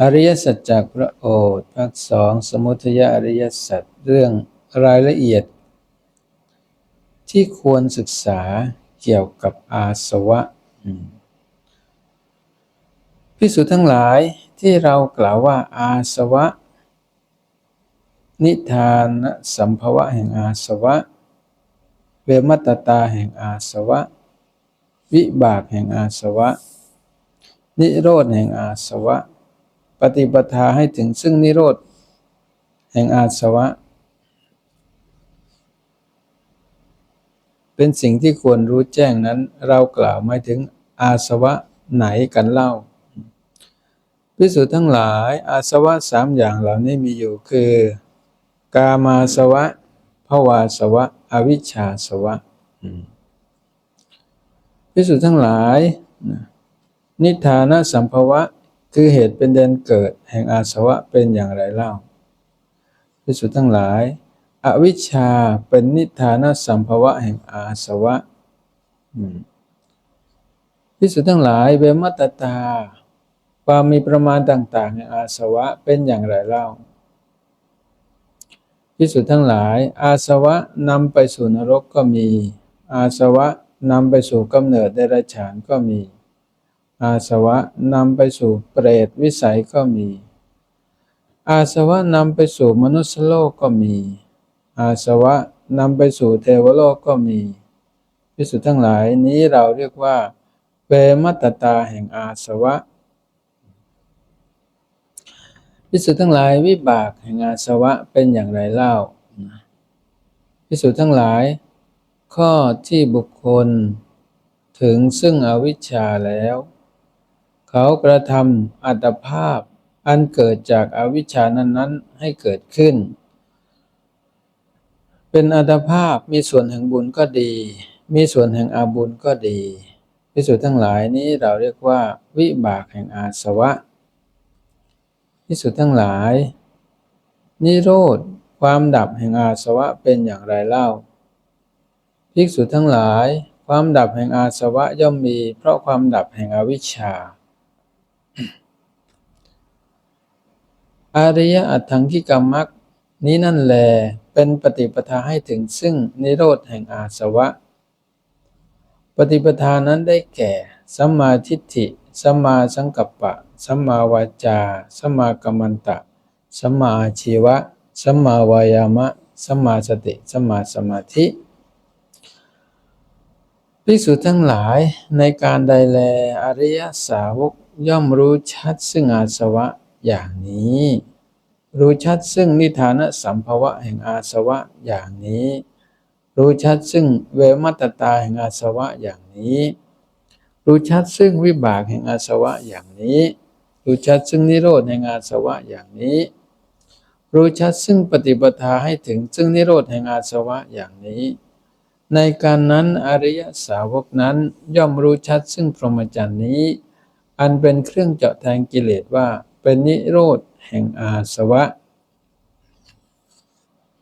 อริยสัจจากพระโอษฐ์ภาคสองสมุทยอริยสัจเรื่องรายละเอียด ที่ควรศึกษาเกี่ยวกับอาสวะพิสูจทั้งหลายที่เรากล่าวว่าอาสวะ นิทานสัมภวะแห่งอาสวะ เวมัตตตาแห่งอาสวะ วิบากแห่งอาสวะ นิโรธแห่งอาสวะ ปฏิปทาให้ถึงซึ่งนิโรธแห่งอาสวะ เป็นสิ่งที่ควรรู้แจ้งนั้นเรากล่าวหมายถึงอาสวะไหนกันเล่าพิสูจน์ทั้งหลายอาสวะสามอย่างเหล่านี้มีอยู่คือ กามาสวะภวาสวะ อวิชชาสวะ อืม พิสูจน์ทั้งหลาย นิทานสัมภวะคือเหตุเป็นเดนเกิดแห่งอาสวะเป็นอย่างไรเล่าพิสุทธ์ทั้งหลาย อวิชชาเป็นนิทานสัมภวะแห่งอาสวะพิสุทธ์ทั้งหลายเวมัตตา ความมีประมาณต่างๆแห่งอาสวะเป็นอย่างไรเล่าพิสุทธ์ทั้งหลาย อาสวะนำไปสู่นรกก็มี อาสวะ นำไปสู่กำเนิดเดรัจฉานก็มี อาสวะนำไปสู่เปรตวิสัยก็มี อาสวะนำไปสู่มนุษยโลกก็มี อาสวะนำไปสู่เทวโลกก็มีพิสุทธ์ทั้งหลายนี้เราเรียกว่าเปมัตตาแห่งอาสวะพิสุทธ์ทั้งหลายวิบากแห่งอาสวะเป็นอย่างไรเล่าพิสุทธ์ทั้งหลาย ข้อที่บุคคล ถึงซึ่งอวิชชาแล้ว เขากระทำอัตภาพอันเกิดจากอาวิชชานั้นๆ ให้เกิดขึ้น เป็นอัตภาพมีส่วนแห่งบุญก็ดี มีส่วนแห่งอาบุญก็ดีพิสุทธ์ทั้งหลายนี้เราเรียกว่า วิบากแห่งอาสวะพิสุทธ์ทั้งหลาย นิโรธความดับแห่งอาสวะเป็นอย่างไรเล่า ภิกษุทั้งหลาย ความดับแห่งอาสวะย่อมมี เพราะความดับแห่งอวิชชา อาริยอัตถังคิกรรมักนี้นั่นแล เป็นปฏิปทาให้ถึงซึ่งนิโรธแห่งอาสวะ ปฏิปทานั้นได้แก่สัมมาทิฏฐิสัมมาสังกัปปะสัมมาวาจาสัมมากัมมันตะสัมมาอาชีวะสัมมาวายามะสัมมาสติสัมมาสมาธิ ภิกษุทั้งหลายในการใดแลอริยสาวกย่อมรู้ชัดซึ่งอาสวะอย่างนี้ รู้ชัดซึ่งนิทานสัมภวะแห่งอาสวะอย่างนี้ รู้ชัดซึ่งเวมัตตาแห่งอาสวะอย่างนี้ รู้ชัดซึ่งวิบากแห่งอาสวะอย่างนี้ รู้ชัดซึ่งนิโรธแห่งอาสวะอย่างนี้ รู้ชัดซึ่งปฏิปทาให้ถึงซึ่งนิโรธแห่งอาสวะอย่างนี้ ในการนั้นอริยสาวกนั้นย่อมรู้ชัดซึ่งพรหมจรรย์นี้ อันเป็นเครื่องเจาะแทงกิเลสว่า เป็นนิโรธแห่งอาสวะ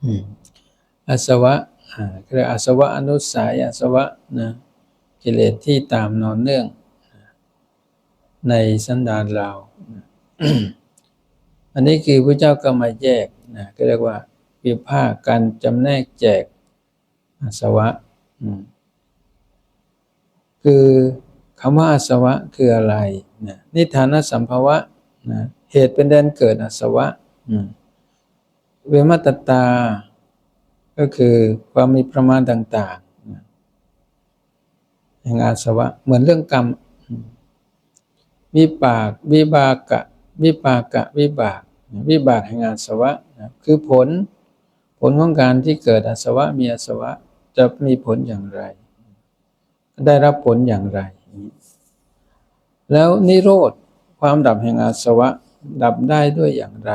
อืมอาสวะอ่าเรียกอาสวะอนุสัยอาสวะนะกิเลสที่ตามนอนเนื่อง ในสันดานเรานะอันนี้คือพระเจ้าก็มาแยกนะก็เรียกว่าวิภาคการจำแนกแจก อาสวะ คือคำว่าอาสวะคืออะไรนะนิทานสัมภวะนะเหตุเป็นแดนเกิดอาสวะเวมัตตา ก็คือความมีประมาณต่างๆนะแห่งอาสวะ เหมือนเรื่องกรรมอืมวิปาก วิบากะ วิปากะ วิบาก วิบากแห่งอาสวะนะคือผล ผลของการที่เกิดอาสวะมีอาสวะ จะมีผลอย่างไร ได้รับผลอย่างไร แล้วนิโรธความดับแห่งอาสวะ ดับได้ด้วยอย่างไร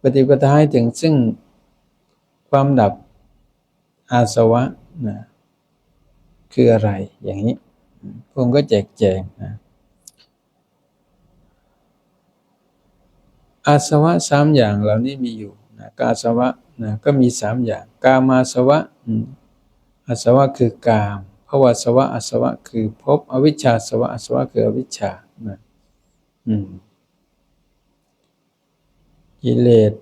ปฏิปทาให้ถึงซึ่งความดับอาสวะนะคืออะไรอย่างนี้ผมก็แจกแจงนะอาสวะสามอย่างเหล่านี้มีอยู่นะกาสวะ นะก็มีสามอย่าง กามาสวะอาสวะคือกามภวสวะอาสวะคือภพอวิชชาสวะอาสวะคืออวิชชานะอืมกิเลส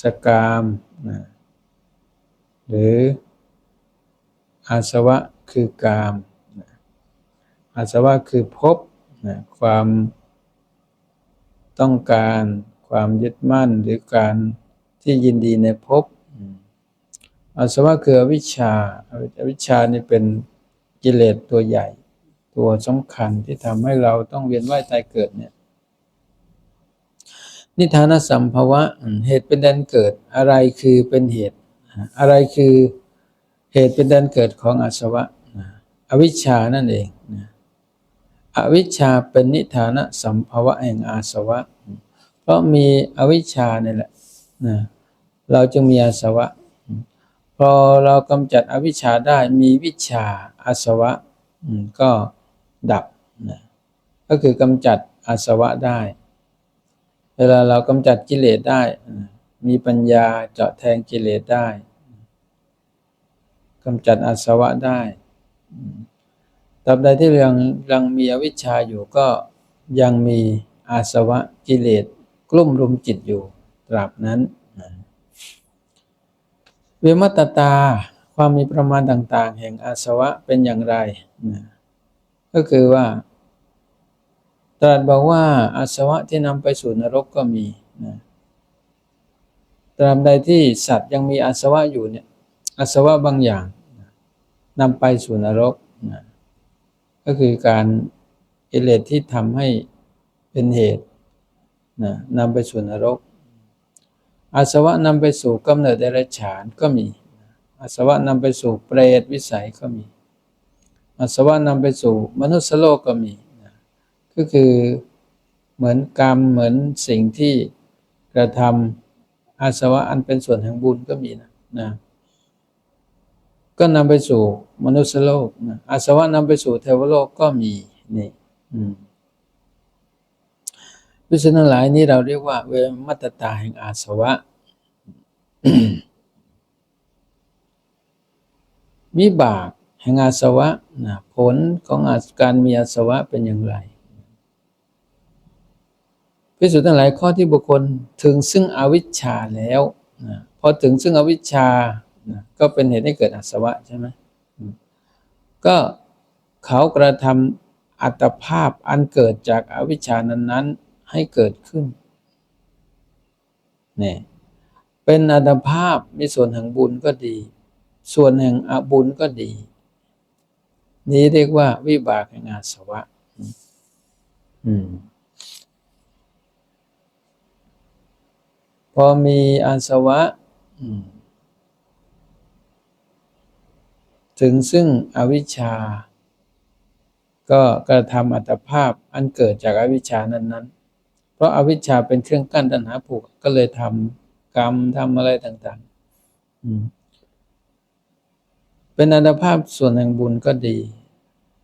สกามนะหรืออาสวะคือกามนะอาสวะคือภพนะความต้องการ ความยึดมั่นหรือการที่ยินดีในภพอาสวะคืออวิชชาอวิชชานี่เป็นกิเลสตัวใหญ่ ตัวสำคัญที่ทำให้เราต้องเวียนว่ายตายเกิดเนี่ย นิทานสัมภวะเหตุเป็นแดนเกิดอะไรคือเป็นเหตุ อะไรคือเหตุเป็นแดนเกิดของอาสวะ อวิชชานั่นเองอวิชชาเป็นนิทานสัมภวะแห่งอาสวะ เพราะมีอวิชชาเนี่ยแหละนะเราจึงมีอาสวะ พอเรากำจัดอวิชชาได้มีวิชาอาสวะก็ดับนะก็คือกำจัดอาสวะได้ เวลาเรากำจัดกิเลสได้ มีปัญญาเจาะแทงกิเลสได้กำจัดอาสวะได้ตราบใดที่ยังยังมีอวิชชาอยู่ก็ยังมีอาสวะกิเลส ลุ่มรุมจิตอยู่ตราบนั้นเวมัตตตาความมีประมาณต่าง ๆ แห่งอาสวะเป็นอย่างไรนะก็คือว่า ตรัสบอกว่าอาสวะที่นำไปสู่นรกก็มีนะตราบใดที่สัตว์ยังมีอาสวะอยู่เนี่ยอาสวะบางอย่างนะนำไปสู่นรกนะก็คือการกิเลสที่ทำให้เป็นเหตุ นะนำไปสู่นรก อาสวะนำไปสู่กำเนิดเดรัจฉานก็มี อาสวะนำไปสู่เปรตวิสัยก็มี อาสวะนำไปสู่มนุษย์โลกก็มีนะก็คือเหมือนกรรมเหมือนสิ่งที่กระทำอาสวะอันเป็นส่วนแห่งบุญก็มีนะนะก็นำไปสู่มนุษย์โลกนะอาสวะนำไปสู่เทวโลกก็มีนี่อืม พิสุนัหลายนี้เราเรียกว่า เวมัตตาแห่งอาสวะ วิบากแห่งอาสวะนะผลของอาการมีอาสวะเป็นอย่างไรพิสูจน์ทั้งหลายข้อที่บุคคลถึงซึ่งอวิชชาแล้วนะพอถึงซึ่งอวิชชานะก็เป็นเหตุให้เกิดอาสวะใช่ไหมก็เขากระทำอัตภาพอันเกิดจากอวิชชานั้นๆ ให้เกิดขึ้นเนี่ยเป็นอัตภาพมีส่วนแห่งบุญก็ดี ส่วนแห่งอบุญก็ดี นี้เรียกว่าวิบากแห่งอาสวะ อืมพอมีอาสวะถึงซึ่งอวิชชา ก็กระทำอัตภาพอันเกิดจากอวิชชานั้นๆ เพราะอาวิชชาเป็นเครื่องกั้นตัณหาผูกก็เลยทำกรรมทำอะไรต่างๆเป็นอัตภาพส่วนแห่งบุญก็ดี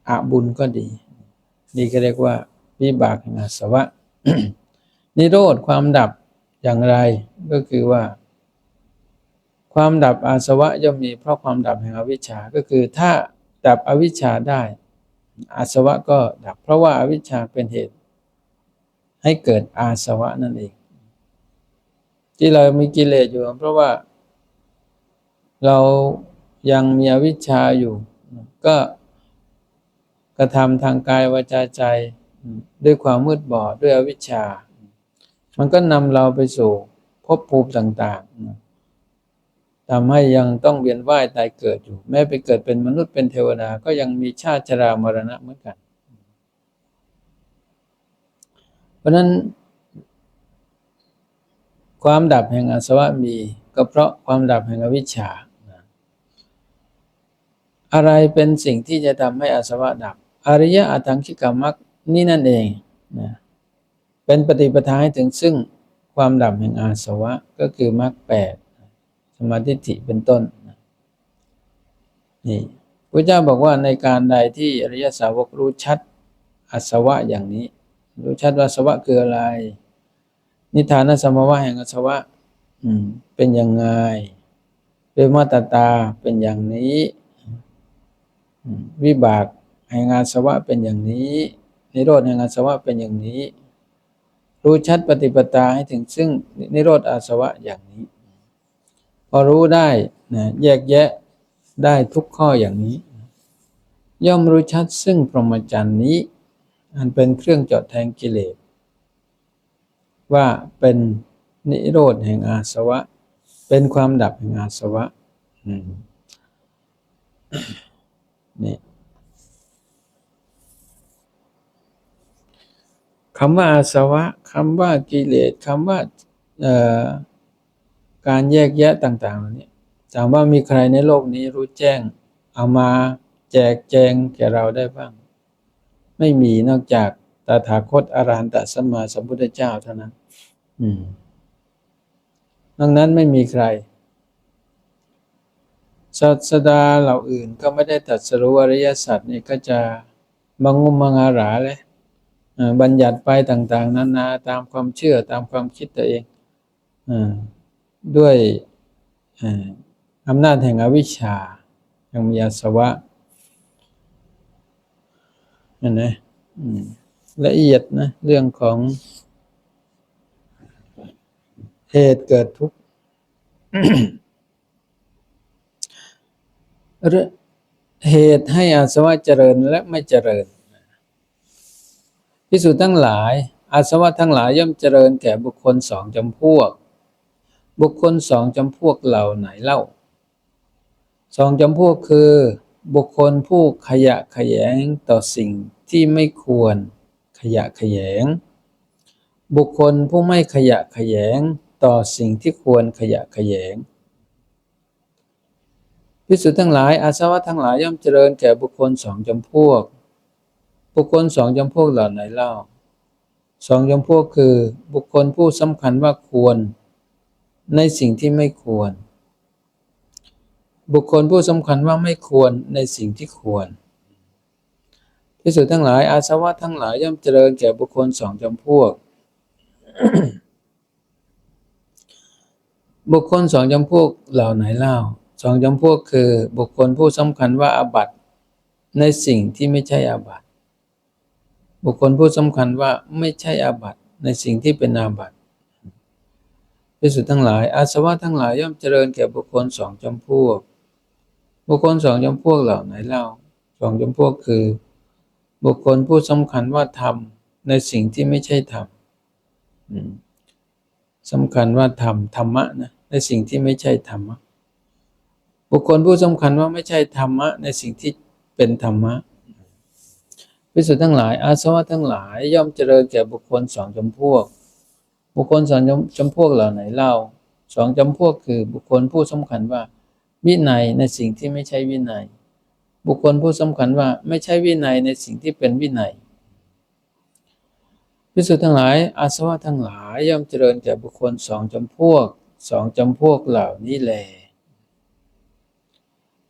อบุญก็ดี นี่ก็เรียกว่าวิบากแห่งอาสวะ นิโรธความดับอย่างไรก็คือว่า ความดับอาสวะย่อมมีเพราะความดับแห่งอวิชชาก็คือถ้าดับอวิชชาได้ อาสวะก็ดับเพราะว่าอาวิชชาเป็นเหตุ ให้เกิดอาสวะนั่นเอง ที่เรามีกิเลสอยู่ เพราะว่า เรายังมีอวิชชาอยู่ ก็กระทำทางกายวาจาใจ ด้วยความมืดบอดด้วยอวิชชา มันก็นำเราไปสู่ภพภูมิต่างๆทำให้ยังต้องเวียนว่ายตายเกิดอยู่ แม้ไปเกิดเป็นมนุษย์เป็นเทวดาก็ยังมีชาติชรามรณะเหมือนกัน เพราะนั้น ความดับแห่งอาสวะมีก็เพราะความดับแห่งอวิชชา อะไรเป็นสิ่งที่จะทำให้อาสวะดับ อริยะอัตถังคิกามักนี่นั่นเองนะเป็นปฏิปทาให้ถึงซึ่งความดับแห่งอาสวะก็คือมรรคแปดสมาธิิเป็นต้นนี่พระเจ้าบอกว่าในการใดที่อริยสาวกรู้ชัดอาสวะอย่างนี้ รู้ชัดว่าอาสวะคืออะไร นิทานสมวะแห่งอาสวะอืมเป็นยังไงเป็นมาตตาเป็นอย่างนี้ วิบากแห่งอาสวะเป็นอย่างนี้นิโรธแห่งอาสวะเป็นอย่างนี้ รู้ชัดปฏิปตาให้ถึงซึ่งนิโรธอาสวะอย่างนี้ พอรู้ได้นะแยกแยะได้ทุกข้ออย่างนี้ ย่อมรู้ชัดซึ่งพรหมจรรย์นี้ อันเป็นเครื่องจาะแทงกิเลสว่าเป็นนิโรธแห่งอาสวะ เป็นความดับแห่งอาสวะนี่คำว่าอาสวะคำว่ากิเลสคำว่าการแยกแยะต่างๆเหล่านี้ถามว่ามีใครในโลกนี้รู้แจ้ง เอามาแจกแจงแก่เราได้บ้าง ไม่มีนอกจากตถาคตอรหันตสัมมาสัมพุทธเจ้าเท่านั้น อืมนอกนั้นไม่มีใครศาสดาเหล่าอื่นก็ไม่ได้ตรัสรู้อริยสัจนี่ก็จะมังงุมมังอาราเลยบัญญัติไปต่าง ๆนานาตามความเชื่อตามความคิดตัวเองอด้วยออำนาจแห่งอวิชชายังมีอาสวะ นไหมละเอียดนะ เรื่องของ เหตุเกิดทุกข์เหตุให้อาสวะเจริญและไม่เจริญพิสูจน์ทั้งหลาย อาสวะทั้งหลายย่อมเจริญแก่บุคคลสองจำพวก บุคคลสองจำพวกเหล่าไหนเล่าสองจำพวกคือ บุคคลผู้ขยะขยงต่อสิ่งที่ไม่ควรขยะขยง บุคคลผู้ไม่ขยะขยงต่อสิ่งที่ควรขยะขยงพิสุทธ์ทั้งหลาย อาสวะทั้งหลายย่อมเจริญแก่บุคคลสองจำพวก บุคคลสองจำพวกเหล่าไหนเล่าสองจำพวกคือ บุคคลผู้สำคัญว่าควร ในสิ่งที่ไม่ควร บุคคลผู้สำคัญว่าไม่ควรในสิ่งที่ควรพิสุดทั้งหลายอาสวะทั้งหลายย่อมเจริญแก่บุคคลสองจำพวก บุคคลสองจำพวกเหล่าไหนเล่าสองจำพวกคือ บุคคลผู้สำคัญว่าอาบัตในสิ่งที่ไม่ใช่อาบัตบุคคลผู้สำคัญว่าไม่ใช่อาบัตในสิ่งที่เป็นอาบัตพิสุทั้งหลายอาสวะทั้งหลายย่อมเจริญแก่บุคคลสองจำพวก บุคคลสองจำพวกเหล่าไหนเล่าสองจำพวกคือ บุคคลผู้สำคัญว่าทำในสิ่งที่ไม่ใช่ธรรมสำคัญว่าธรรมธรรมะนะในสิ่งที่ไม่ใช่ธรรมะบุคคลผู้สำคัญว่าไม่ใช่ธรรมะ ในสิ่งที่เป็นธรรมะพิสุทธ์ทั้งหลาย อาสวะทั้งหลาย ย่อมเจริญแก่บุคคลสองจำพวก บุคคลสองจำพวกเหล่าไหนเล่าสองจำพวกคือบุคคลผู้สำคัญว่า วินัยในสิ่งที่ไม่ใช่วินัย บุคคลผู้สำคัญว่าไม่ใช่วินัยในสิ่งที่เป็นวินัยพิสุทธ์ทั้งหลาย อาสวะทั้งหลายย่อมเจริญแก่บุคคลสองจำพวกสองจำพวกเหล่านี้แล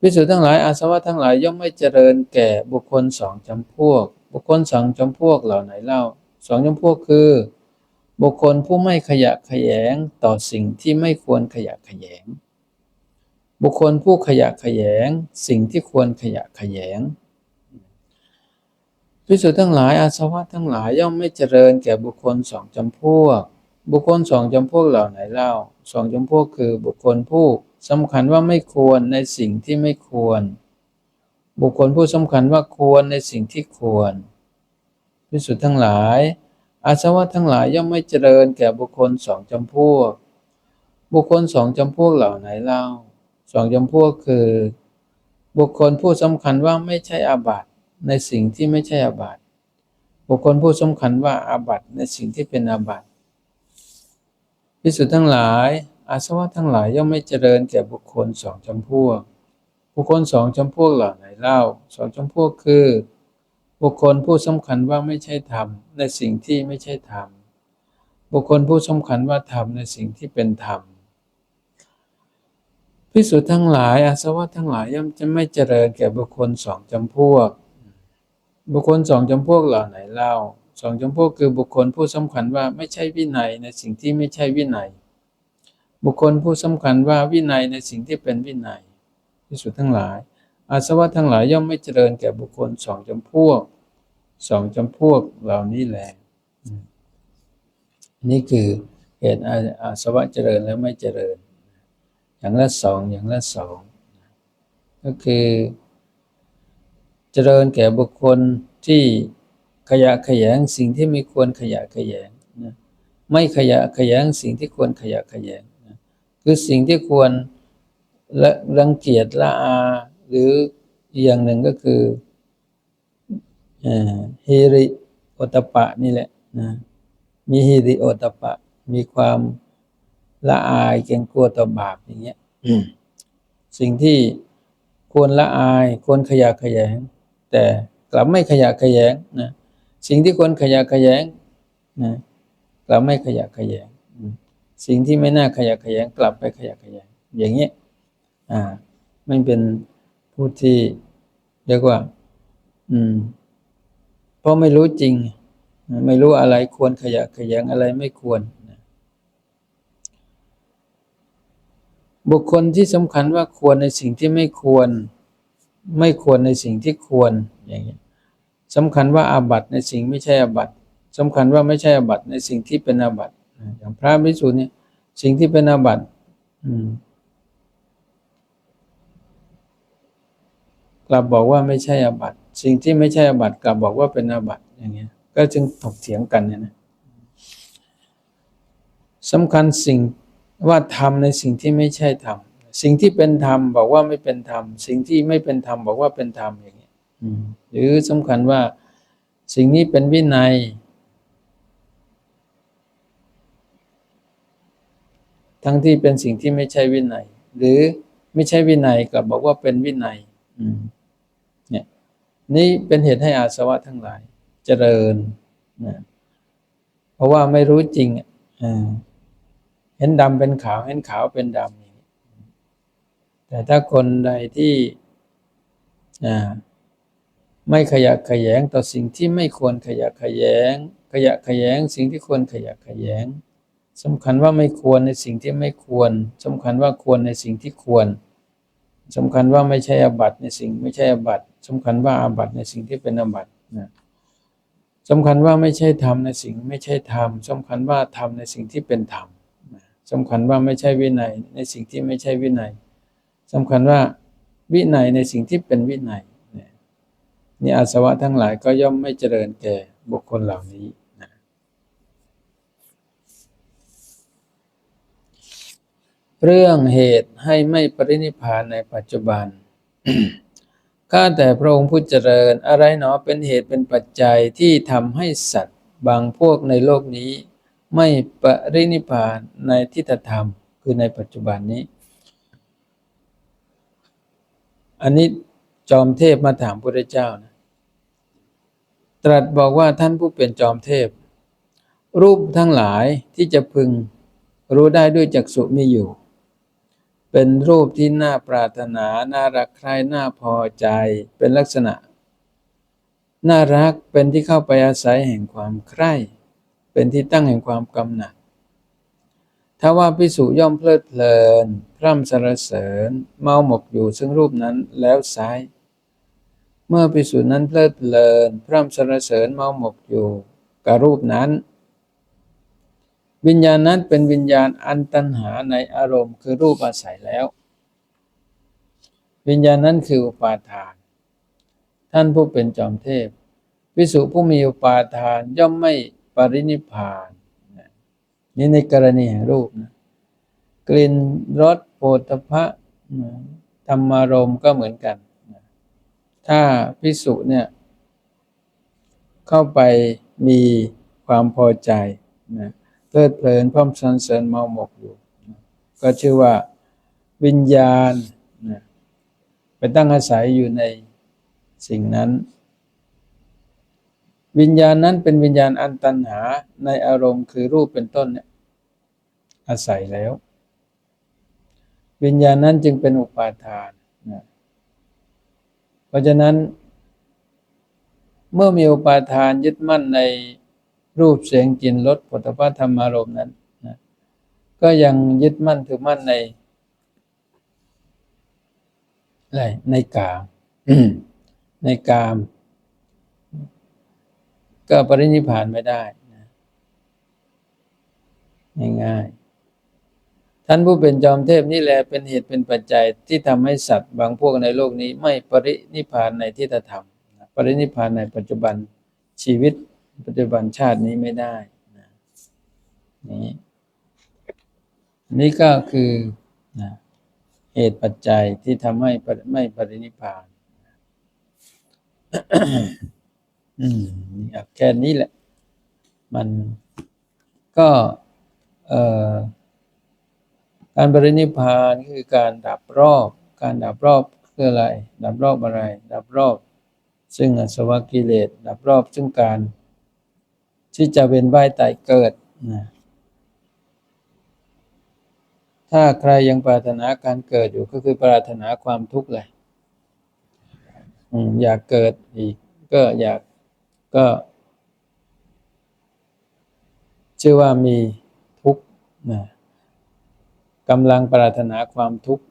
พิสุทธ์ทั้งหลายอาสวะทั้งหลายย่อมไม่เจริญแก่บุคคลสองจำพวก บุคคลสองจำพวกเหล่าไหนเล่าสองจำพวกคือ บุคคลผู้ไม่ขยะแขยงต่อสิ่งที่ไม่ควรขยะแขยง บุคคลผู้ขยะแขยง สิ่งที่ควรขยะแขยงพิสุทธ์ทั้งหลายอาสวะทั้งหลายย่อมไม่เจริญแก่บุคคลสองจำพวก บุคคลสองจำพวกเหล่าไหนเล่าสองจำพวกคือบุคคลผู้สำคัญว่าไม่ควรในสิ่งที่ไม่ควร บุคคลผู้สำคัญว่าควรในสิ่งที่ควรพิสุทธ์ทั้งหลาย อาสวะทั้งหลายย่อมไม่เจริญแก่บุคคลสองจำพวก บุคคลสองจำพวกเหล่าไหนเล่า สองจำพวกคือบุคคลผู้สำคัญว่าไม่ใช่อาบัติในสิ่งที่ไม่ใช่อาบัติบุคคลผู้สำคัญว่าอาบัติในสิ่งที่เป็นอาบัติพิสุทธ์ทั้งหลาย อาสวะทั้งหลายย่อมไม่เจริญแก่บุคคลสองจำพวก บุคคลสองจำพวกเหล่าไหนเล่าสองจำพวกคือ บุคคลผู้สำคัญว่าไม่ใช่ธรรมในสิ่งที่ไม่ใช่ธรรมบุคคลผู้สำคัญว่าธรรมในสิ่งที่เป็นธรรม พิสุทธ์ทั้งหลาย อาสวะทั้งหลายย่อมจะไม่เจริญแก่บุคคลสองจำพวก บุคคลสองจำพวกเหล่าไหนเล่าสองจำพวกคือบุคคลผู้สำคัญว่าไม่ใช่วินัยในสิ่งที่ไม่ใช่วินัย บุคคลผู้สำคัญว่าวินัยในสิ่งที่เป็นวินัยพิสุทธ์ทั้งหลาย อาสวะทั้งหลายย่อมไม่เจริญแก่บุคคลสองจำพวกสองจำพวกเหล่านี้แหละอืมนี่คือเหตุอาอาสวะเจริญและไม่เจริญ อย่างละสองอย่างละสองก็คือ เจริญแก่บุคคลที่ขยะขยงสิ่งที่ไม่ควรขยะขยงนะไม่ขยะขยงสิ่งที่ควรขยะขยงนะคือสิ่งที่ควรละรังเกียจละอา หรืออย่างหนึ่งก็คือเฮริโอตปะนี่แหละนะมีฮิริโอตปะ มีความ ละอายเกรงกลัวต่อบาปอย่างเงี้ยสิ่งที่ควรละอายควรขยะแขยง แต่กลับไม่ขยะแขยงนะสิ่งที่ควรขยะแขยงนะกลับไม่ขยะแขยงอืมสิ่งที่ไม่น่าขยะแขยง กลับไปขยะแขยง อย่างเงี้ยอ่าไม่เป็นผู้ที่เรียกว่า อืม เพราะไม่รู้จริง ไม่รู้อะไรควรขยะแขยงอะไรไม่ควรนะ บุคคลที่สำคัญว่าควรในสิ่งที่ไม่ควร ไม่ควรในสิ่งที่ควรอย่างนี้ยสำคัญว่าอาบัตในสิ่งไม่ใช่อาบัตสำคัญว่าไม่ใช่อาบัตในสิ่งที่เป็นอาบัตอย่างพระภิกษุเนี่ยสิ่งที่เป็นอาบัตกลับบอกว่าไม่ใช่อาบัตสิ่งที่ไม่ใช่อาบัตกลับบอกว่าเป็นอาบัตอย่างเงี้ยก็จึงถกเถียงกันเนี่ยนะสำคัญสิ่ง ว่าทำในสิ่งที่ไม่ใช่ธรรมสิ่งที่เป็นธรรมบอกว่าไม่เป็นธรรมสิ่งที่ไม่เป็นธรรมบอกว่าเป็นธรรมอย่างเงี้ยอืมหรือสำคัญว่าสิ่งนี้เป็นวินัย ทั้งที่เป็นสิ่งที่ไม่ใช่วินัย หรือไม่ใช่วินัยกลับบอกว่าเป็นวินัยอืมเนี่ยนี่เป็นเหตุให้อาสวะทั้งหลาย เจริญนะเพราะว่าไม่รู้จริงอะอ่า เห็นดำเป็นขาว เห็นขาวเป็นดำนี้แต่ถ้าคนใดที่ไม่ขยะขยงต่อสิ่งที่ไม่ควรขยะขยง ขยะขยงสิ่งที่ควรขยะขยงสำคัญว่าไม่ควรในสิ่งที่ไม่ควรสำคัญว่าควรในสิ่งที่ควรสำคัญว่าไม่ใช่อบัตในสิ่งไม่ใช่อบัตสำคัญว่าอาบัตในสิ่งที่เป็นอบัตนะสำคัญว่าไม่ใช่ธรรมในสิ่งไม่ใช่ธรรมสำคัญว่าธรรมในสิ่งที่เป็นธรรม สำคัญว่าไม่ใช่วินัยในสิ่งที่ไม่ใช่วินัยสำคัญว่าวินัยในสิ่งที่เป็นวินัยเนี่ยนี่อาสวะทั้งหลายก็ย่อมไม่เจริญแก่บุคคลเหล่านี้นะเรื่องเหตุให้ไม่ปรินิพพานในปัจจุบัน ข้าแต่พระองค์ผู้เจริญอะไรหนอเป็นเหตุเป็นปัจจัยที่ทำให้สัตว์บางพวกในโลกนี้ ไม่ปรินิพานในทิฏฐธรรม คือในปัจจุบันนี้ อันนี้จอมเทพมาถามพระเจ้านะตรัสบอกว่าท่านผู้เป็นจอมเทพ รูปทั้งหลายที่จะพึงรู้ได้ด้วยจักษุมีอยู่ เป็นรูปที่น่าปรารถนา น่ารักใคร่น่าพอใจ เป็นลักษณะ น่ารักเป็นที่เข้าไปอาศัยแห่งความใคร่ เป็นที่ตั้งแห่งความกำหนัด ถ้าว่าพิสุย่อมเพลิดเพลิน พร่ำสรรเสริญ เมาหมกอยู่ซึ่งรูปนั้นแล้วไซร้เมื่อพิสุนั้นเพลิดเพลิน พร่ำสรรเสริญเมาหมกอยู่กับรูปนั้น วิญญาณนั้นเป็นวิญญาณอันตัณหาในอารมณ์คือรูปอาศัยแล้ว วิญญาณนั้นคืออุปาทาน ท่านผู้เป็นจอมเทพพิสุผู้มีอุปาทานย่อมไม่ ปรินิพานนี่ในกรณีแห่งรูปนะกลิ่นรสโผฏฐะธรรมารมณ์ก็เหมือนกัน ถ้าพิสุเนี่ย เข้าไปมีความพอใจนะเพลิดเพลินพร้อมสรรเสริญเมาหมกอยู่นะก็ชื่อว่าวิญญาณนะไปตั้งอาศัยอยู่ในสิ่งนั้น วิญญาณนั้นเป็นวิญญาณอันตันหาในอารมณ์คือรูปเป็นต้นเนี่ยอาศัยแล้ว วิญญาณนั้นจึงเป็นอุปาทานนะเพราะฉะนั้น เมื่อมีอุปาทานยึดมั่นในรูปเสียงกลิ่นรสผลิภัณฑ์ธรรมารมณ์นั้นนะก็ยังยึดมั่นถือมั่นในอะไรในกามในกาม ก็ปรินิพานไม่ได้นะง่ายๆท่านผู้เป็นจอมเทพนี่แหละเป็นเหตุเป็นปัจจัยที่ทำให้สัตว์บางพวกในโลกนี้ไม่ปรินิพานในที่ธรรมปรินิพานในปัจจุบันชีวิตปัจจุบันชาตินี้ไม่ได้นะนี่นี่ก็คือนะเหตุปัจจัยที่ทำให้ไม่ปรินิพาน อืมนี่แค่นี้แหละ มันก็เอ่อการปรินิพานคือการดับรอบ การดับรอบคืออะไร ดับรอบอะไร ดับรอบ ซึ่งอสวกิเลส ดับรอบซึ่งการ ที่จะเป็นว่ายตายเกิดนะถ้าใครยังปรารถนาการเกิดอยู่ก็คือปรารถนาความทุกข์เลยอืมอยากเกิดอีกก็อยาก ก็ชื่อว่ามีทุกข์นะกำลังปรารถนาความทุกข์